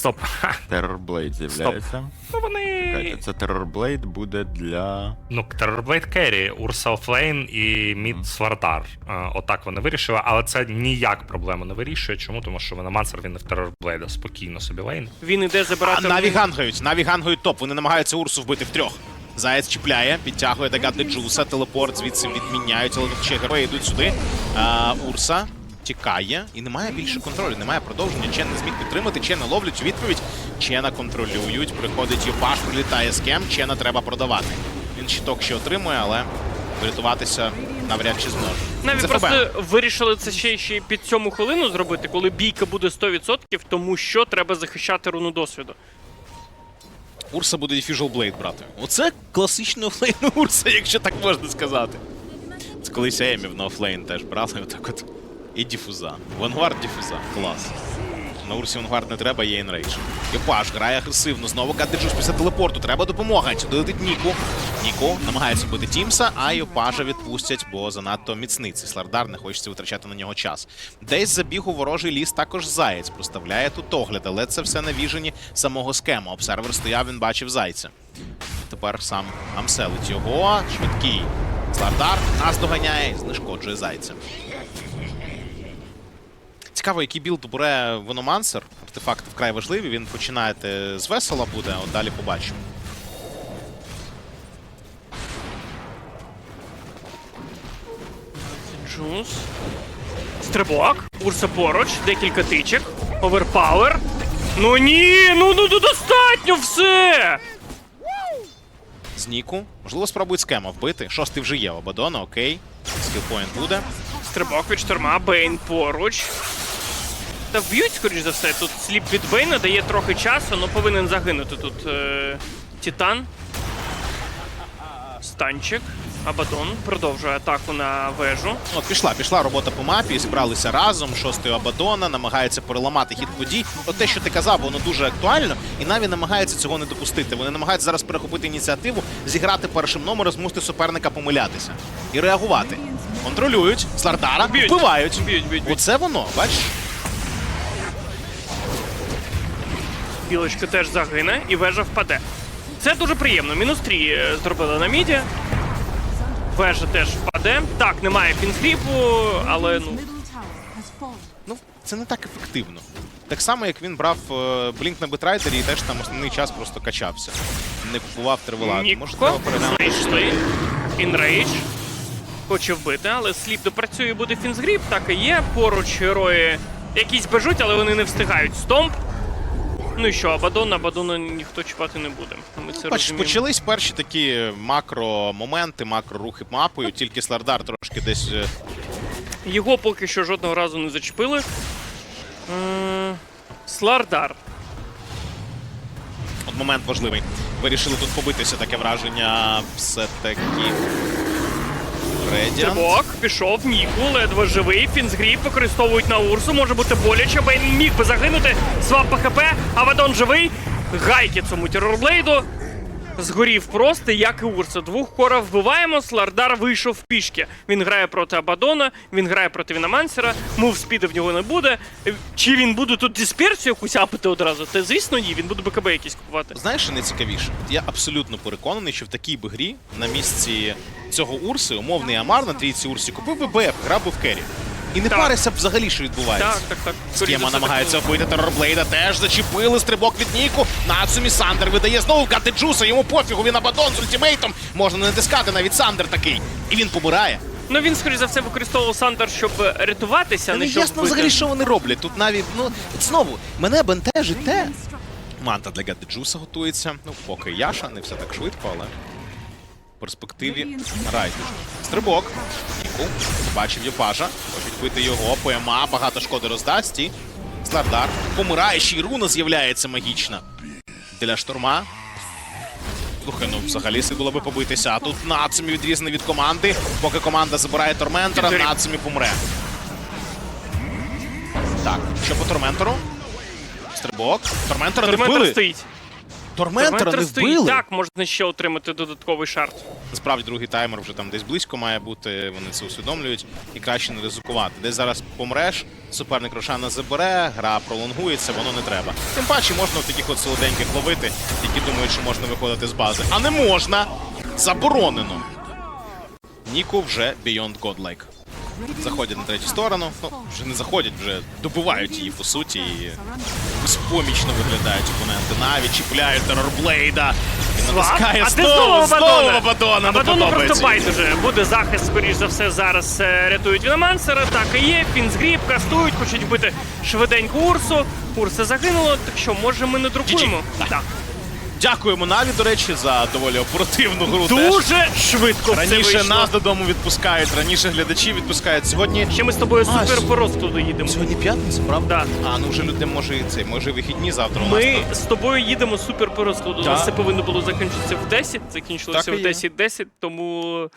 Стоп. Террорблейд з'являється. Ну вони. Чекайте, Це Террорблейд буде для. Ну, Террорблейд Керрі, Урса Офлейн і Мід Свардар. Е, Отак вони вирішили, але це ніяк проблему не вирішує. Чому? Тому що Веномансер він не в Террорблейда. Спокійно собі лейн. Він іде забирати. Наві гангають, Наві гангають топ. Вони намагаються Урсу вбити втрьох. Заєць чіпляє, підтягує Дагати Джуса, телепорт звідси відміняють, але ще герої йдуть сюди. А, Урса тікає і немає більше контролю, немає продовження. Чен не зміг підтримати, Чена ловлять у відповідь. Чена контролюють. Приходить Юпаш, прилітає з кем. Чена треба продавати. Він щиток ще отримує, але врятуватися навряд чи зможе. Навіть просто вирішили це ще, ще під цьому хвилину зробити, коли бійка буде 100%, тому що треба захищати руну досвіду. Урса буде Diffusal Blade брати. Оце класичний офлейн Урса, якщо так можна сказати. Це колись Емів на офлейн теж брали отак от. І діфуза. Вангвард діфуза. Клас. На Урсі Вангвард не треба, є інрейдж. Йопаш грає агресивно. Знову Кадеджус після телепорту. Треба допомога. Сюди летить Ніку. Ніку намагається бити Тімса, а Йопажа відпустять, бо занадто міцний цей Слардар, не хочеться витрачати на нього час. Десь забіг у ворожий ліс також заєць. Проставляє тут огляд, але це все на віжені самого скема. Обсервер стояв, він бачив зайця. Тепер сам амселить його. Швидкий. Слардар нас доганяє і знешкоджує зайця. Цікаво, який білд бере Вономансер. Артефакти вкрай важливі. Він починаєте з весела буде, от далі побачимо. Джус. Стрибок. Урса поруч, декілька тичок. Оверпауер. Ну ні, ну ну ну, достатньо все! З Ніку. Можливо, спробують скема вбити. Шостий вже є у Абадона, окей. Скілпоінт буде. Стрибок від шторма, Бейн поруч. Та вб'ють, скоріш за все. Тут сліп від Бейна дає трохи часу, але повинен загинути тут е, Титан. Станчик. Абадон продовжує атаку на вежу. От пішла, пішла робота по мапі, зібралися разом. Шостий Абадона, намагається переламати хід подій. От те, що ти казав, воно дуже актуально, і Наві намагається цього не допустити. Вони намагаються зараз перехопити ініціативу, зіграти першим номером, змусити суперника помилятися і реагувати. Контролюють Слардара, вбивають. Б'ють, б'ють. Оце воно, бачиш? Білочка теж загине і вежа впаде. Це дуже приємно. Мінус 3 зробили на міді. Вежа теж впаде. Так, немає пінсгріпу, але ну. Ну, це не так ефективно. Так само, як він брав е, Блінк на Бетрайдері і теж там основний час просто качався. Не купував треба Ніко знайшли. Інрейдж. Хоче вбити, але сліп допрацює буде фінсгріп. Так і є. Поруч герої якісь бежуть, але вони не встигають. Стомп. Ну і що, Абадон, Абадона ніхто чіпати не буде. Ми це Бачиш, розуміємо. почались перші такі макро-моменти, макро-рухи мапою, тільки Слардар трошки десь. е, Його поки що жодного разу не зачепили. Е, Слардар. От момент важливий. Вирішили тут побитися таке враження. Все-таки. Редіант. Стрибок, пішов, Ніку, ледве живий. Фінсгріп використовують на Урсу. Може бути боляче. Бейн міг би загинути. Свап ПХП, Авадон живий. Гайки цьому терорблейду. Згорів просто, як і Урса. Двох кора вбиваємо. Слардар вийшов пішки. Він грає проти Абадона, він грає проти Віномансера. Мув спіди в нього не буде. Чи він буде тут дисперсію якусь апити одразу? Та звісно, ні. Він буде БКБ якийсь купувати. Знаєш, що найцікавіше? Я абсолютно переконаний, що в такій би грі на місці цього Урси, умовний Амар на трійці Урсі, купив би БФ, грав би в кері. І не Так. парився б взагалі, що відбувається. Так, так, так. Схема намагається так вбити терорблейда, теж зачепили стрибок від Ніку. Нацумі Сандер видає знову Гати Джуса, йому пофігу, він Абадон з ультимейтом. Можна не натискати, навіть Сандер такий. І він помирає. Ну він, скоріш за все, використовував Сандер, щоб рятуватися, Та не щоб ясно вбити. взагалі, що вони роблять. Тут навіть, ну, знову, мене бентежить те. Манта для Гати Джуса готується. Ну, поки Яша, не все так швидко, але перспективі Райдуш. Стрибок. Ніку. Бачив Йопажа. Хочуть бити його. ПМА, багато шкоди роздасть. І Слардар. Помирає, ще й руна з'являється магічна. Для шторма. Слухай, ну взагалі слід було би побитися. А тут Нацумі відрізаний від команди. Поки команда забирає Торментора. Нацумі помре. Так, що по Торментору? Стрибок. Торментора не Торментор вбили. стоїть. Торментера не стоїть. вбили. Так, можна ще отримати додатковий шарт. Насправді другий таймер вже там десь близько має бути, вони це усвідомлюють і краще не ризикувати. Десь зараз помреш, суперник Рошана забере, гра пролонгується, воно не треба. Тим паче можна таких от солоденьких ловити, які думають, що можна виходити з бази. А не можна! Заборонено! Ніку вже Beyond Godlike. Заходять на третю сторону. Ну, вже не заходять, вже добивають її по суті. І безпомічно виглядають опоненти. Навіть чіпляють терорблейда. І натискає а ти знову. Ну, Абадону просто байдуже. Буде захист, скоріш за все, зараз е, рятують Віномансера. Так і є. Фінзгріб кастують, хочуть вбити швиденько Урсу. Урса загинула, так що, може, ми не друкуємо? Так. Дякуємо Наві, до речі, за доволі оперативну гру. теж. Дуже швидко це Раніше вийшло. нас додому відпускають, раніше глядачі відпускають. Сьогодні. Ще ми з тобою А, супер с- доїдемо їдемо. Сьогодні п'ятниця, правда? Да. А, ну вже люди може і цей, може вихідні завтра у нас. Ми з тобою їдемо супер по розкладу. У нас це повинно було закінчитися в 10, закінчилося Так в є. 10-10, тому